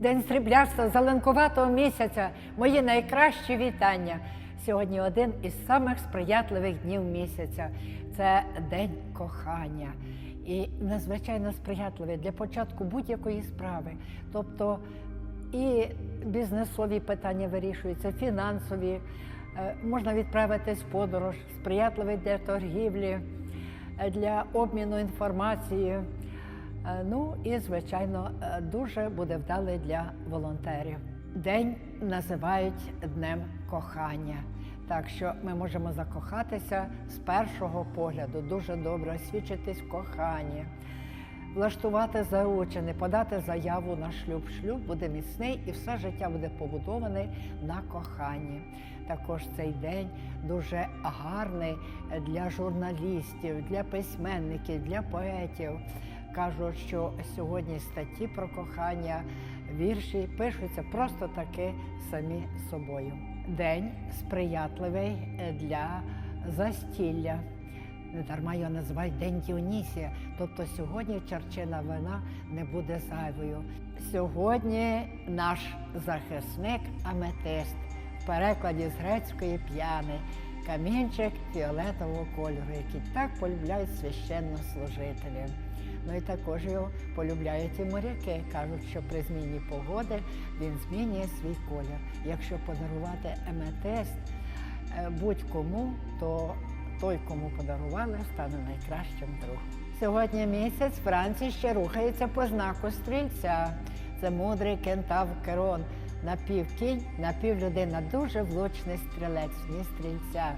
День сріблястого зеленкуватого місяця. Мої найкращі вітання. Сьогодні один із самих сприятливих днів місяця. Це день кохання. І надзвичайно сприятливий для початку будь-якої справи. Тобто і бізнесові питання вирішуються, фінансові, е, можна відправитись в подорож, сприятливий для торгівлі, е, для обміну інформацією. Е, Ну і, звичайно, е, дуже буде вдалий для волонтерів. День називають Днем кохання. Так що ми можемо закохатися з першого погляду, дуже добре освічитись в коханні, влаштувати заручини, подати заяву на шлюб. Шлюб буде міцний і все життя буде побудований на коханні. Також цей день дуже гарний для журналістів, для письменників, для поетів. Кажуть, що сьогодні статті про кохання, вірші пишуться просто таки самі собою. День сприятливий для застілля. Не дарма його називають День Діонісія. Тобто сьогодні чарчина вина не буде зайвою. Сьогодні наш захисник аметист в перекладі з грецької п'яни, камінчик фіолетового кольору, який так полюбляють священнослужителі. Ну і також його полюбляють і моряки. Кажуть, що при зміні погоди він змінює свій колір. Якщо подарувати аметист е, будь-кому, то той, кому подарували, стане найкращим другом. Сьогодні місяць Франції ще рухається по знаку стрільця. Це мудрий кентав Керон. Напівкінь, напівлюдина, дуже влучний стрілець, ні стрільця.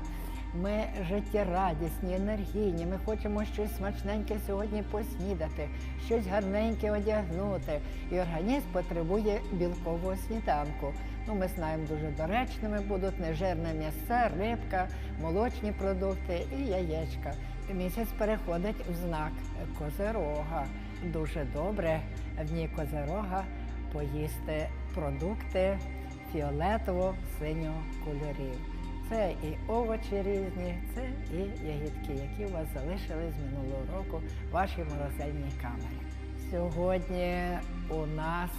Ми життєрадісні, енергійні. Ми хочемо щось смачненьке сьогодні поснідати, щось гарненьке одягнути. І організм потребує білкового сніданку. Ну, ми знаємо, дуже доречними будуть нежирне м'ясце, рибка, молочні продукти і яєчка. Місяць переходить в знак козирога. Дуже добре в дні козирога поїсти продукти фіолетово-синього кольорів. Це і овочі різні, це і ягідки, які у вас залишились з минулого року в вашій морозильній камері. Сьогодні у нас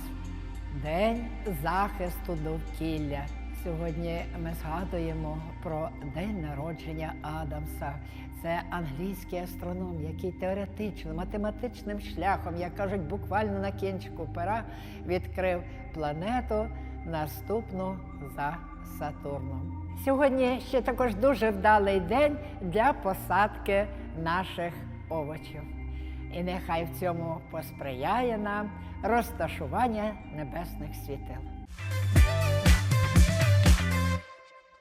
День захисту довкілля. Сьогодні ми згадуємо про день народження Адамса. Це англійський астроном, який теоретично, математичним шляхом, як кажуть, буквально на кінчику пера, відкрив планету наступну за Сатурном. Сьогодні ще також дуже вдалий день для посадки наших овочів. І нехай в цьому посприяє нам розташування небесних світил.